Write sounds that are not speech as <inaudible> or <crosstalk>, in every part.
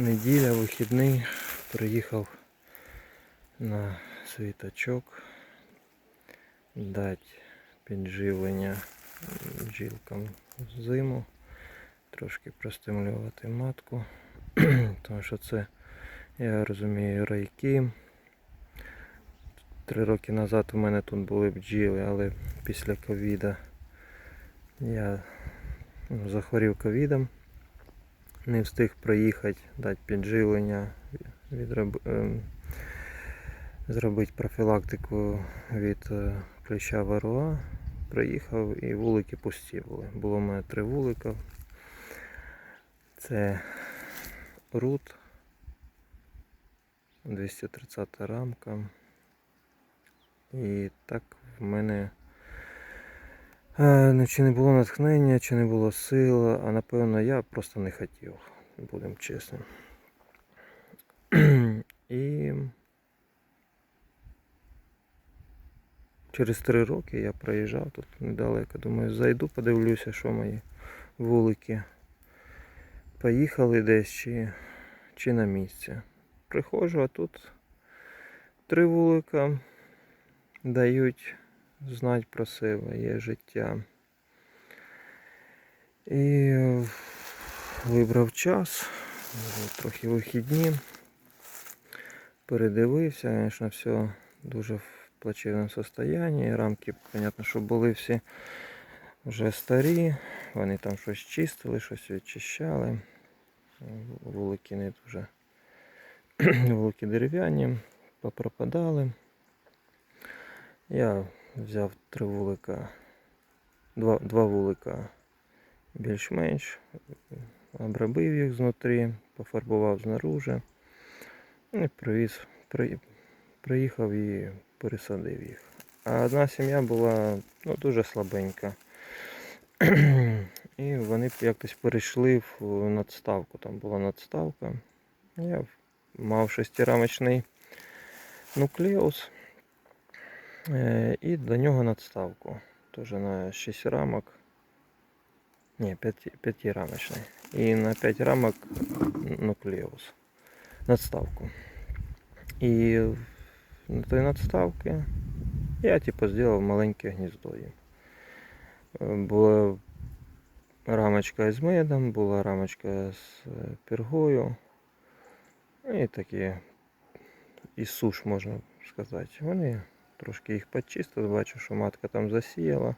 неділя, вихідний, приїхав на світочок. Дати підживлення бджілкам зиму, трошки простимулювати матку, <clears throat> тому що це, я розумію, райки. Три роки назад у мене тут були бджіли, але після ковіда я ну, захворів ковідом не встиг проїхати, дати підживлення, відроб... ем, зробити профілактику від е, кліща ВРОА. Приїхав і вулики пусті були. Було в мене три вулика. Це рут, 230 рамка. І так в мене Е, Ну, чи не було натхнення, чи не було сил, а напевно я просто не хотів, будемо чесним. І через три роки я проїжджав тут недалеко. Думаю, зайду, подивлюся, що мої вулики. Поїхали десь чи, чи на місці. Приходжу, а тут три вулика дають знати про себе, є життя. І вибрав час, трохи вихідні. Передивився, звісно, все дуже в плачевному стані. Рамки, понятно, що були всі вже старі, вони там щось чистили, щось відчищали. Вулики не дуже <clears throat> вулики дерев'яні, попропадали. Я взяв три вулика, два, два вулика більш-менш, обробив їх знутрі, пофарбував знаружи і привіз, при, приїхав і пересадив їх. А одна сім'я була ну, дуже слабенька. І вони якось перейшли в надставку. Там була надставка. Я мав шестирамочний нуклеус. Е, І до нього надставку. Теж на 6 рамок. Ні, 5, 5 рамочний. І на 5 рамок нуклеус. Надставку. І на той надставці я типу зробив маленьке гніздо. Е, Була рамочка з медом, була рамочка з е, пергою. І такі і суш, можна сказати. Вони Трошки їх почистив, бачу, що матка там засіяла.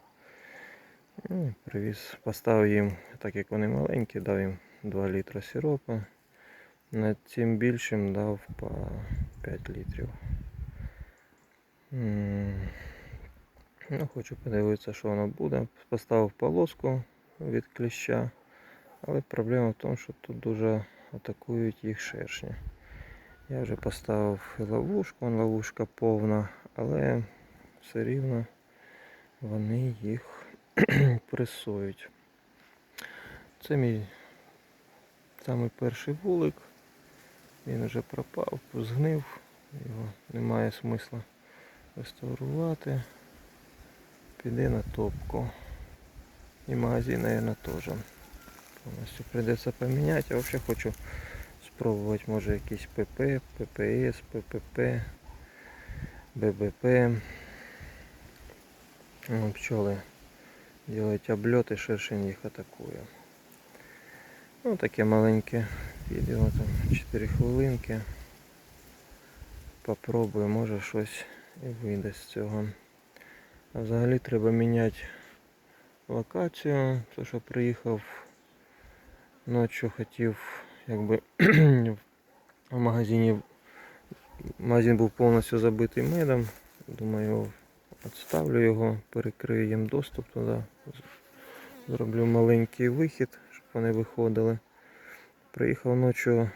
Ну, Привіз, поставив їм, так як вони маленькі, дав їм 2 літра сиропа. Над цим більшим дав по 5 літрів. Ну, Хочу подивитися, що воно буде. Поставив полоску від кліща. Але проблема в тому, що тут дуже атакують їх шершні. Я вже поставив ловушку, ловушка повна, але все рівно вони їх <clears throat> пресують. Це мій самий перший вулик. Він вже пропав, згнив, його немає смисла реставрувати. Піде на топку. І магазин, мабуть, теж. Повністю прийдеться поміняти. Я взагалі хочу спробувати може якийсь ПП, ППС, ППП, ББП. Пчоли делають обльоти, шершень їх атакує. Ну таке маленьке відео, там 4 хвилинки. Попробую, може щось і вийде з цього. А взагалі треба міняти локацію, тому що приїхав ночі хотів якби <clears throat> в магазині магазин був повністю забитий медом. Думаю, відставлю його, перекрию їм доступ туди. Зроблю маленький вихід, щоб вони виходили. Приїхав ночі,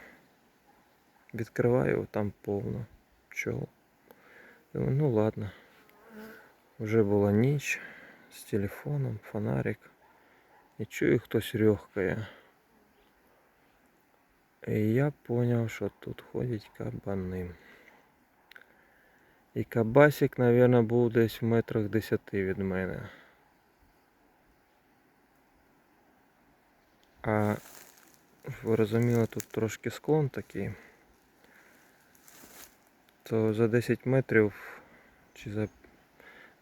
відкриваю, там повно пчол. Думаю, ну ладно. Вже була ніч з телефоном, фонарик. І чую, хтось рьохкає. І я понял, що тут ходять кабани. І кабасик, мабуть, був десь в метрах 10 від мене. А ви розуміли, тут трошки склон такий. То за 10 метрів чи за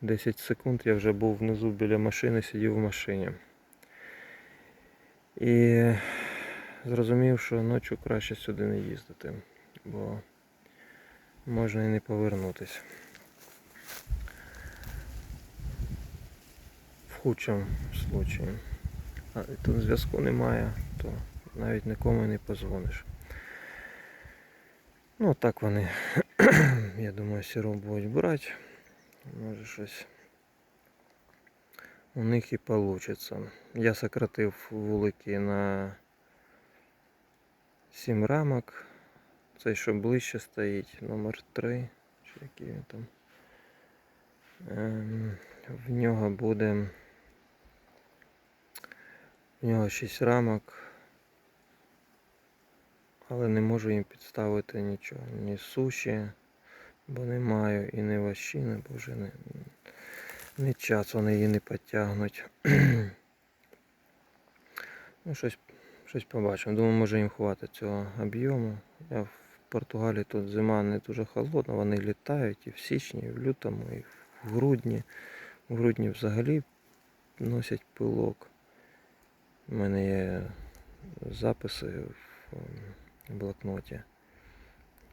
10 секунд я вже був внизу біля машини, сидів в машині. І зрозумів, що ночі краще сюди не їздити, бо можна і не повернутися. В худшому случаї. А тут зв'язку немає, то навіть нікому не позвониш. Ну так вони, <clears throat> я думаю, сироп будуть брати. Може щось у них і вийде. Я сократив вулики на 7 рамок. Цей, що ближче стоїть, номер 3, чи який він там. Ем, в нього буде. В нього 6 рамок. Але не можу їм підставити нічого. Ні суші, бо не маю, і не ващини, бо вже не, не час вони її не потягнуть. <clears throat> ну, щось, щось побачимо. Думаю, може їм хватить цього об'єму. Я Португалії тут зима не дуже холодна, вони літають і в січні, і в лютому, і в грудні. В грудні взагалі носять пилок. У мене є записи в блокноті,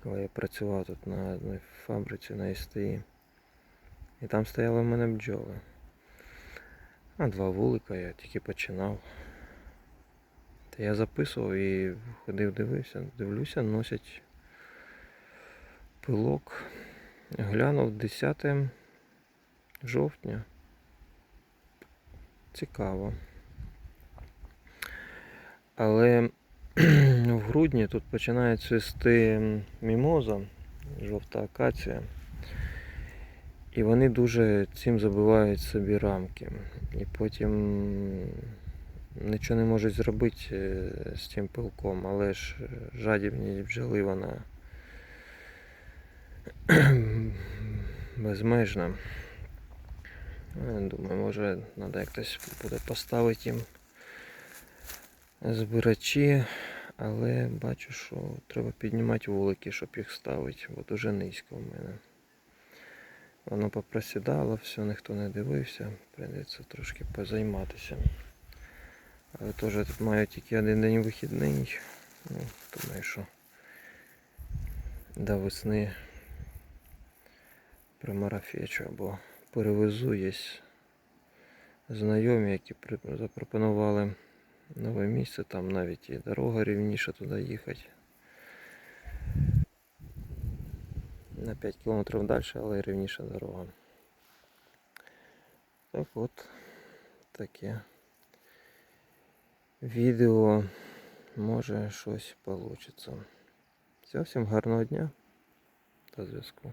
коли я працював тут на одній фабриці на СТІ. І там стояли в мене бджоли. А два вулика я тільки починав. Та я записував і ходив, дивився, дивлюся, носять пилок. Глянув 10 жовтня. Цікаво. Але <clears throat> в грудні тут починає цвісти мімоза, жовта акація. І вони дуже цим забивають собі рамки. І потім нічого не можуть зробити е, з цим пилком, але ж жадібність бджоли вона безмежна. Думаю, може треба якось буде поставити їм збирачі, але бачу, що треба піднімати вулики, щоб їх ставити, бо дуже низько в мене. Воно попросідало, все, ніхто не дивився, прийдеться трошки позайматися. Але теж тут маю тільки один день вихідний. Ну, думаю, що до весни примарафечу або перевезу є знайомі, які запропонували нове місце, там навіть і дорога рівніша туди їхати. На 5 кілометрів далі, але рівніша дорога. Так от таке відео може щось вийде. Все, всім гарного дня. До зв'язку.